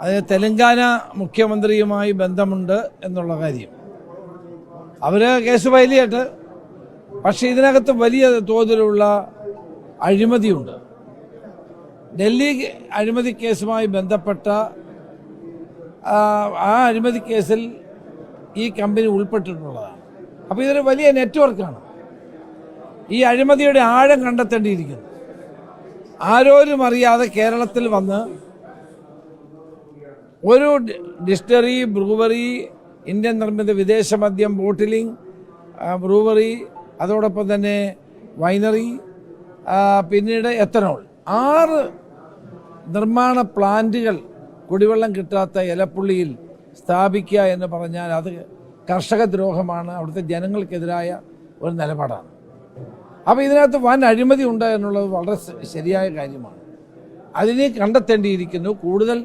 അത് തെലങ്കാന മുഖ്യമന്ത്രിയുമായി ബന്ധമുണ്ട് എന്നുള്ള കാര്യം. അവർ കേസ് ഫയൽ ചെയ്യട്ടെ. പക്ഷേ ഇതിനകത്ത് വലിയ തോതിലുള്ള അഴിമതിയുണ്ട്. ഡൽഹി അഴിമതി കേസുമായി ബന്ധപ്പെട്ട ആ അഴിമതി കേസിൽ ഈ കമ്പനി ഉൾപ്പെട്ടിട്ടുള്ളതാണ്. അപ്പോൾ ഇതൊരു വലിയ നെറ്റ്വർക്കാണ്. ഈ അഴിമതിയുടെ ആഴം കണ്ടെത്തേണ്ടിയിരിക്കുന്നു. ആരോരും അറിയാതെ കേരളത്തിൽ വന്ന് ഒരു ഡിസ്റ്ററി ബ്രൂവറി ഇന്ത്യൻ നിർമ്മിത വിദേശ മദ്യം ബോട്ടിലിംഗ് ബ്രൂവറി അതോടൊപ്പം തന്നെ വൈനറി പിന്നീട് എത്തനോൾ. ആറ് നിർമ്മാണ പ്ലാന്റുകൾ കുടിവെള്ളം കിട്ടാത്ത ഇലപ്പുള്ളിയിൽ സ്ഥാപിക്കുക എന്ന് പറഞ്ഞാൽ അത് കർഷക ദ്രോഹമാണ്. അവിടുത്തെ ജനങ്ങൾക്കെതിരായ ഒരു നിലപാടാണ്. അപ്പോൾ ഇതിനകത്ത് വൻ അഴിമതി ഉണ്ട് എന്നുള്ളത് വളരെ ശരിയായ കാര്യമാണ്. അതിനെ കണ്ടെത്തേണ്ടിയിരിക്കുന്നു. കൂടുതൽ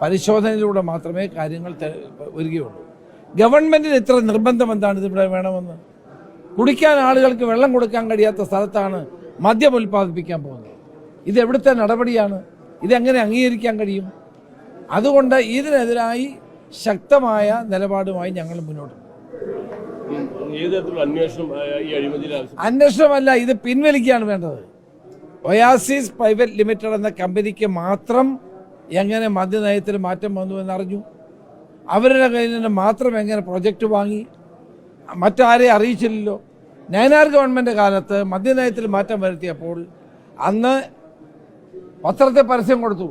പരിശോധനയിലൂടെ മാത്രമേ കാര്യങ്ങൾ വരികയുള്ളൂ. ഗവൺമെന്റിന് ഇത്ര നിർബന്ധം എന്താണ് ഇതിവിടെ വേണമെന്ന്? കുടിക്കാൻ ആളുകൾക്ക് വെള്ളം കൊടുക്കാൻ കഴിയാത്ത സ്ഥലത്താണ് മദ്യം ഉൽപ്പാദിപ്പിക്കാൻ പോകുന്നത്. ഇത് എവിടുത്തെ നടപടിയാണ്? ഇതെങ്ങനെ അംഗീകരിക്കാൻ കഴിയും? അതുകൊണ്ട് ഇതിനെതിരായി ശക്തമായ നിലപാടുമായി ഞങ്ങൾ മുന്നോട്ട് അന്വേഷണമല്ല ഇത് പിൻവലിക്കുകയാണ് വേണ്ടത്. ഒയാസിസ് പ്രൈവറ്റ് ലിമിറ്റഡ് എന്ന കമ്പനിക്ക് മാത്രം എങ്ങനെ മദ്യനയത്തിൽ മാറ്റം വന്നു എന്നറിഞ്ഞു. അവരുടെ കയ്യിൽ നിന്ന് മാത്രം എങ്ങനെ പ്രൊജക്റ്റ് വാങ്ങി. മറ്റാരെയും അറിയിച്ചില്ലല്ലോ. നയനാർ ഗവൺമെന്റ് കാലത്ത് മദ്യനയത്തിൽ മാറ്റം വരുത്തിയപ്പോൾ അന്ന് പത്രത്തെ പരസ്യം കൊടുത്തു.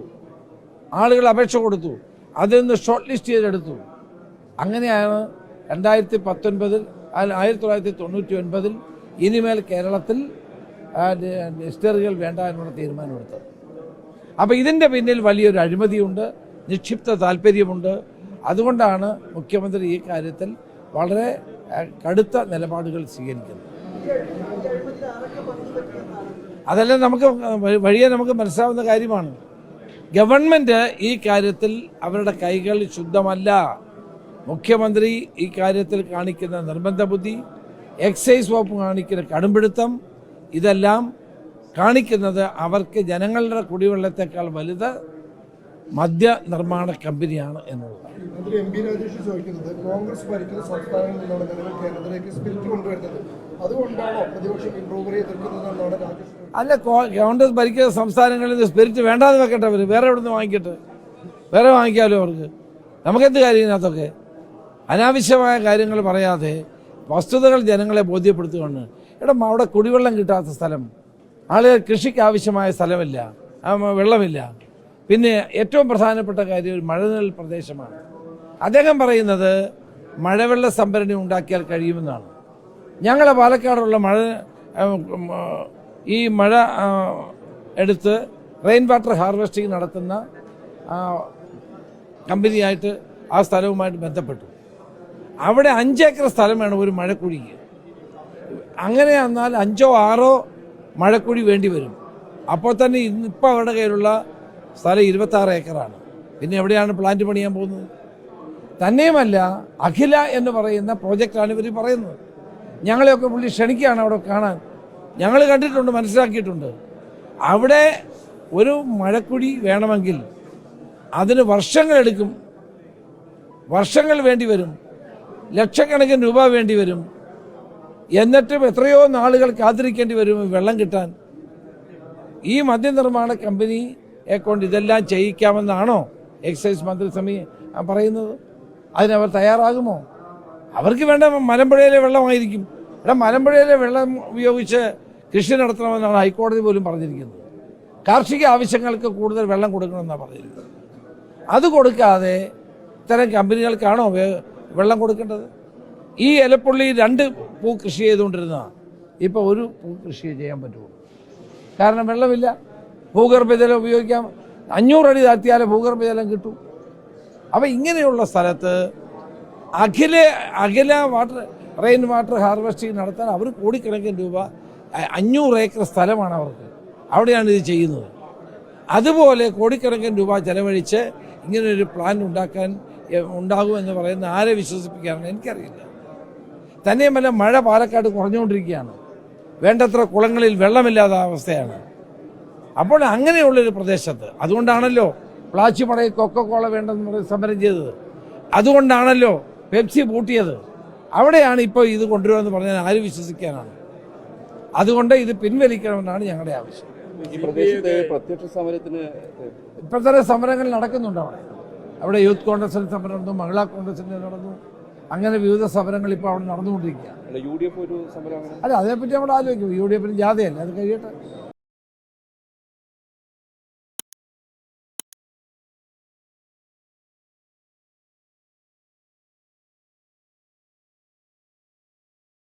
ആളുകൾ അപേക്ഷ കൊടുത്തു. അതിൽ നിന്ന് ഷോർട്ട് ലിസ്റ്റ് ചെയ്തെടുത്തു. അങ്ങനെയാണ് രണ്ടായിരത്തി പത്തൊൻപതിൽ ആയിരത്തി തൊള്ളായിരത്തി തൊണ്ണൂറ്റി ഒൻപതിൽ ഇനിമേൽ കേരളത്തിൽ ലിസ്റ്ററുകൾ വേണ്ട എന്നുള്ള തീരുമാനമെടുത്തത്. അപ്പോൾ ഇതിന്റെ പിന്നിൽ വലിയൊരു അഴിമതിയുണ്ട് നിക്ഷിപ്ത താല്പര്യമുണ്ട്. അതുകൊണ്ടാണ് മുഖ്യമന്ത്രി ഈ കാര്യത്തിൽ വളരെ കടുത്ത നിലപാടുകൾ സ്വീകരിക്കുന്നത്. അതെല്ലാം നമുക്ക് വഴി- വഴിയെ നമുക്ക് മനസ്സിലാവുന്ന കാര്യമാണ്. ഗവൺമെന്റ് ഈ കാര്യത്തിൽ അവരുടെ കൈകൾ ശുദ്ധമല്ല. മുഖ്യമന്ത്രി ഈ കാര്യത്തിൽ കാണിക്കുന്ന നിർബന്ധ ബുദ്ധി എക്സൈസ് വകുപ്പ് കാണിക്കുന്ന കടുംപിടുത്തം ഇതെല്ലാം കാണിക്കുന്നത് അവർക്ക് ജനങ്ങളുടെ കുടിവെള്ളത്തെക്കാൾ വലുത് മദ്യ നിർമ്മാണ കമ്പനിയാണ് എന്നുള്ളതാണ്. മന്ത്രി എം പി രാജേഷ് ചോദിക്കുന്നത് കോൺഗ്രസ് ഭരിക്കുന്ന സംസ്ഥാനങ്ങളിൽ നിന്നാണ് നിലവിൽ കേരളത്തിലേക്ക് സ്പിരിറ്റ് കൊണ്ടുവരുന്നത് അതുകൊണ്ടാണോ പ്രതിപക്ഷം രാജേഷ് അല്ല കോൺഗ്രസ് ഭരിക്കുന്ന സംസ്ഥാനങ്ങളിൽ നിന്ന് സ്പിരിറ്റ് വേണ്ടാന്ന് വെക്കട്ടെ അവർ വേറെ എവിടെ നിന്ന് വാങ്ങിക്കട്ടെ? വേറെ വാങ്ങിക്കാമല്ലോ അവർക്ക്? നമുക്കെന്ത് കാര്യം ഇതിനകത്തൊക്കെ? അനാവശ്യമായ കാര്യങ്ങൾ പറയാതെ വസ്തുതകൾ ജനങ്ങളെ ബോധ്യപ്പെടുത്തുകയാണ്. എടാ അവിടെ കുടിവെള്ളം കിട്ടാത്ത സ്ഥലം. ആളുകൾ കൃഷിക്ക് ആവശ്യമായ സ്ഥലമില്ല വെള്ളമില്ല. പിന്നെ ഏറ്റവും പ്രധാനപ്പെട്ട കാര്യം ഒരു മഴനിഴൽ പ്രദേശമാണ്. അദ്ദേഹം പറയുന്നത് മഴവെള്ള സംഭരണി ഉണ്ടാക്കിയാൽ കഴിയുമെന്നാണ്. ഞങ്ങളെ പാലക്കാടുള്ള മഴ ഈ മഴ എടുത്ത് റെയിൻ വാട്ടർ ഹാർവെസ്റ്റിംഗ് നടത്തുന്ന കമ്പനിയായിട്ട് ആ സ്ഥലവുമായിട്ട് ബന്ധപ്പെട്ടു. അവിടെ അഞ്ചേക്കർ സ്ഥലം വേണം ഒരു മഴക്കുഴിക്ക്. അങ്ങനെ എന്നാൽ അഞ്ചോ ആറോ മഴക്കുഴി വേണ്ടി വരും. അപ്പോൾ തന്നെ ഇന്നിപ്പോൾ അവരുടെ കയ്യിലുള്ള സ്ഥലം ഇരുപത്താറ് ഏക്കറാണ്. പിന്നെ എവിടെയാണ് പ്ലാന്റ് പണിയാൻ പോകുന്നത്? തന്നെയുമല്ല അഖില എന്ന് പറയുന്ന പ്രോജക്റ്റാണ് ഇവർ പറയുന്നത്. ഞങ്ങളെയൊക്കെ പുള്ളി ക്ഷണിക്കുകയാണ് അവിടെ കാണാൻ. ഞങ്ങൾ കണ്ടിട്ടുണ്ട് മനസ്സിലാക്കിയിട്ടുണ്ട്. അവിടെ ഒരു മഴക്കുഴി വേണമെങ്കിൽ അതിന് വർഷങ്ങളെടുക്കും വർഷങ്ങൾ വേണ്ടി വരും. ലക്ഷക്കണക്കിന് രൂപ വേണ്ടി വരും. എന്നിട്ടും എത്രയോ നാളുകൾ കാത്തിരിക്കേണ്ടി വരും വെള്ളം കിട്ടാൻ. ഈ മദ്യനിർമ്മാണ കമ്പനിയെ കൊണ്ട് ഇതെല്ലാം ചെയ്യിക്കാമെന്നാണോ എക്സൈസ് മന്ത്രിസമി പറയുന്നത്? അതിനവർ തയ്യാറാകുമോ? അവർക്ക് വേണ്ട മലമ്പുഴയിലെ വെള്ളമായിരിക്കും. ഇവിടെ മലമ്പുഴയിലെ വെള്ളം ഉപയോഗിച്ച് കൃഷി നടത്തണമെന്നാണ് ഹൈക്കോടതി പോലും പറഞ്ഞിരിക്കുന്നത്. കാർഷിക ആവശ്യങ്ങൾക്ക് കൂടുതൽ വെള്ളം കൊടുക്കണമെന്നാണ് പറഞ്ഞിരിക്കുന്നത്. അത് കൊടുക്കാതെ ഇത്തരം കമ്പനികൾക്കാണോ വെള്ളം കൊടുക്കേണ്ടത്? ഈ ഇലപ്പുള്ളി രണ്ട് പൂ കൃഷി ചെയ്തുകൊണ്ടിരുന്നതാണ് ഇപ്പോൾ ഒരു പൂ കൃഷി ചെയ്യാൻ പറ്റുള്ളൂ കാരണം വെള്ളമില്ല. ഭൂഗർഭജലം ഉപയോഗിക്കാം. അഞ്ഞൂറടി താഴ്ത്തിയാലേ ഭൂഗർഭജലം കിട്ടും. അപ്പോൾ ഇങ്ങനെയുള്ള സ്ഥലത്ത് അഖില അഖില വാട്ടർ റെയിൻ വാട്ടർ ഹാർവെസ്റ്റിംഗ് നടത്താൻ അവർ കോടിക്കണക്കിന് രൂപ അഞ്ഞൂറ് ഏക്കർ സ്ഥലമാണ് അവർക്ക്. അവിടെയാണ് ഇത് ചെയ്യുന്നത്. അതുപോലെ കോടിക്കണക്കിന് രൂപ ചെലവഴിച്ച് ഒരു പ്ലാൻ ഉണ്ടാക്കാൻ ഉണ്ടാകുമെന്ന് പറയുന്ന ആരെ വിശ്വസിപ്പിക്കാനാണ് എനിക്കറിയില്ല. തന്നെയുമല്ല മഴ പാലക്കാട് കുറഞ്ഞുകൊണ്ടിരിക്കുകയാണ്. വേണ്ടത്ര കുളങ്ങളിൽ വെള്ളമില്ലാത്ത അവസ്ഥയാണ്. അപ്പോൾ അങ്ങനെയുള്ളൊരു പ്രദേശത്ത് അതുകൊണ്ടാണല്ലോ പ്ലാച്ചിമടയിൽ കൊക്കക്കോള വേണ്ടെന്ന് പറഞ്ഞ് സമരം ചെയ്തത്. അതുകൊണ്ടാണല്ലോ പെപ്സി പൂട്ടിയത്. അവിടെയാണ് ഇപ്പോൾ ഇത് കൊണ്ടുവരുമെന്ന് പറഞ്ഞാൽ ആര് വിശ്വസിക്കാനാണ്. അതുകൊണ്ട് ഇത് പിൻവലിക്കണമെന്നാണ് ഞങ്ങളുടെ ആവശ്യം. ഈ പ്രദേശത്ത് പ്രത്യക്ഷ സമരത്തിന് ഇപ്പോൾ സമരങ്ങൾ നടക്കുന്നുണ്ട് അവിടെ. അവിടെ യൂത്ത് കോൺഗ്രസിന് സമരം നടന്നു മഹിളാ കോൺഗ്രസിന് നടന്നു. അങ്ങനെ വിവിധ സമരങ്ങൾ ഇപ്പോൾ അവിടെ നടന്നുകൊണ്ടിരിക്കുകയാണ്. അല്ല അതിനെപ്പറ്റി നമ്മൾ ആലോചിക്കും. യു ഡി എഫിന് ജാഥയല്ലേ? അത് കഴിയട്ടെ.